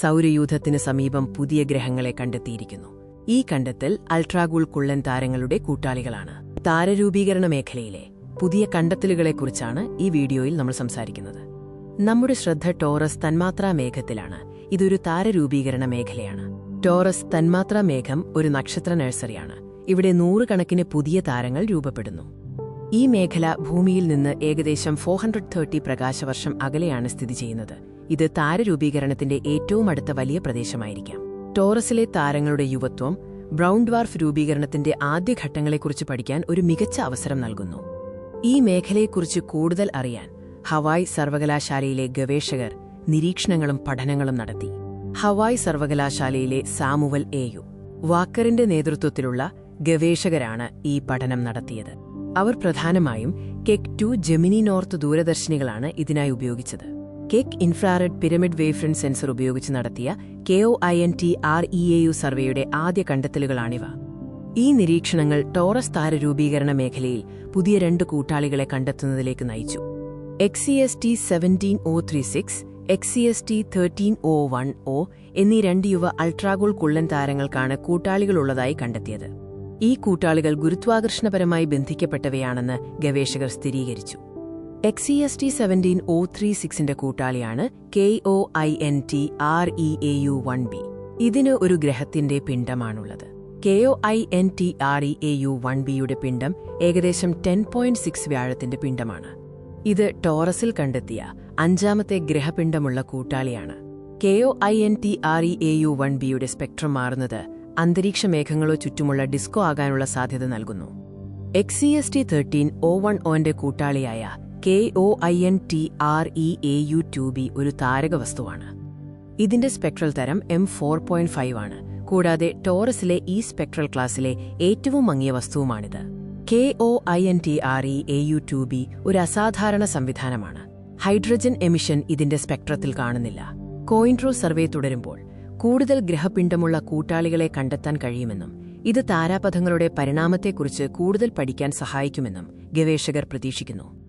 സൗരയൂഥത്തിന് സമീപം പുതിയ ഗ്രഹങ്ങളെ കണ്ടെത്തിയിരിക്കുന്നു. ഈ കണ്ടെത്തൽ അൾട്രാഗുൾ കുള്ളൻ താരങ്ങളുടെ കൂട്ടാളികളാണ്. താരരൂപീകരണ മേഖലയിലെ പുതിയ കണ്ടെത്തലുകളെക്കുറിച്ചാണ് ഈ വീഡിയോയിൽ നമ്മൾ സംസാരിക്കുന്നത്. നമ്മുടെ ശ്രദ്ധ ടോറസ് തന്മാത്രാ മേഘത്തിലാണ്. ഇതൊരു താരരൂപീകരണ മേഖലയാണ്. ടോറസ് തന്മാത്രാ മേഘം ഒരു നക്ഷത്ര നഴ്സറിയാണ്. ഇവിടെ നൂറുകണക്കിന് പുതിയ താരങ്ങൾ രൂപപ്പെടുന്നു. ഈ മേഖല ഭൂമിയിൽ നിന്ന് ഏകദേശം ഫോർ ഹൺഡ്രഡ് തേർട്ടി പ്രകാശവർഷം അകലെയാണ് സ്ഥിതി ചെയ്യുന്നത്. ഇത് താരരൂപീകരണത്തിന്റെ ഏറ്റവും അടുത്ത വലിയ പ്രദേശമായിരിക്കാം. ടോറസിലെ താരങ്ങളുടെ യുവത്വം ബ്രൗൺ ഡ്വാർഫ് രൂപീകരണത്തിന്റെ ആദ്യഘട്ടങ്ങളെക്കുറിച്ച് പഠിക്കാൻ ഒരു മികച്ച അവസരം നൽകുന്നു. ഈ മേഖലയെക്കുറിച്ച് കൂടുതൽ അറിയാൻ ഹവായ് സർവകലാശാലയിലെ ഗവേഷകർ നിരീക്ഷണങ്ങളും പഠനങ്ങളും നടത്തി. ഹവായ് സർവകലാശാലയിലെ സാമുവൽ എയു വാക്കറിന്റെ നേതൃത്വത്തിലുള്ള ഗവേഷകരാണ് ഈ പഠനം നടത്തിയത്. അവർ പ്രധാനമായും കെക് ടു ജെമിനി നോർത്ത് ദൂരദർശിനികളാണ് ഇതിനായി ഉപയോഗിച്ചത്. Keck infrared pyramid wave front sensor ഉപയോഗിച്ച് നടത്തിയ K O I N T R E A U സർവേയുടെ ആദ്യ കണ്ടെത്തലുകളാണിവ. ഈ നിരീക്ഷണങ്ങൾ ടോറസ് താരരൂപീകരണ മേഖലയിൽ പുതിയ രണ്ട് കൂട്ടാളികളെ കണ്ടെത്തുന്നതിലേക്ക് നയിച്ചു. X E S T seventeen O three six X E S T thirteen O one O എന്നീ രണ്ട് യുവ അൾട്രാഗോൾ കുള്ളൻ താരങ്ങൾക്കാണ് കൂട്ടാളികളുള്ളതായി കണ്ടെത്തിയത്. ഈ കൂട്ടാളികൾ ഗുരുത്വാകർഷണപരമായി ബന്ധിക്കപ്പെട്ടവയാണെന്ന് ഗവേഷകർ സ്ഥിരീകരിച്ചു. X E S T seventeen O three സിക്സിന്റെ കൂട്ടാളിയാണ് K O I N T R E A U one B ഇതിന് ഒരു ഗ്രഹത്തിന്റെ പിണ്ഡമാണുള്ളത്. K O I N T R E A U one ബിയുടെ പിണ്ഡം ഏകദേശം ടെൻ പോയിന്റ് സിക്സ് വ്യാഴത്തിന്റെ പിണ്ഡമാണ്. ഇത് ടോറസിൽ കണ്ടെത്തിയ അഞ്ചാമത്തെ ഗ്രഹപിണ്ഡമുള്ള കൂട്ടാളിയാണ്. K O I N T R E A U one ബിയുടെ സ്പെക്ട്രം മാറുന്നത് അന്തരീക്ഷ മേഘങ്ങളോ ചുറ്റുമുള്ള ഡിസ്കോ ആകാനുള്ള സാധ്യത നൽകുന്നു. X C S T thirteen O one ഒന്റെ കൂട്ടാളിയായ K O I N T R E A U two B ഒരു താരക വസ്തുവാണ്. ഇതിന്റെ സ്പെക്ട്രൽ തരം എം ഫോർ പോയിന്റ് ഫൈവ് ആണ്. കൂടാതെ ടോറസിലെ ഈ സ്പെക്ട്രൽ ക്ലാസ്സിലെ ഏറ്റവും മങ്ങിയ വസ്തുവുമാണിത്. K O I N T R E A U two B ഒരു അസാധാരണ സംവിധാനമാണ്. ഹൈഡ്രജൻ എമിഷൻ ഇതിന്റെ സ്പെക്ട്രത്തിൽ കാണുന്നില്ല. കോയിൻട്രോ സർവേ തുടരുമ്പോൾ കൂടുതൽ ഗ്രഹപിണ്ഡമുള്ള കൂട്ടാളികളെ കണ്ടെത്താൻ കഴിയുമെന്നും ഇത് താരാപഥങ്ങളുടെ പരിണാമത്തെക്കുറിച്ച് കൂടുതൽ പഠിക്കാൻ സഹായിക്കുമെന്നും ഗവേഷകർ പ്രതീക്ഷിക്കുന്നു.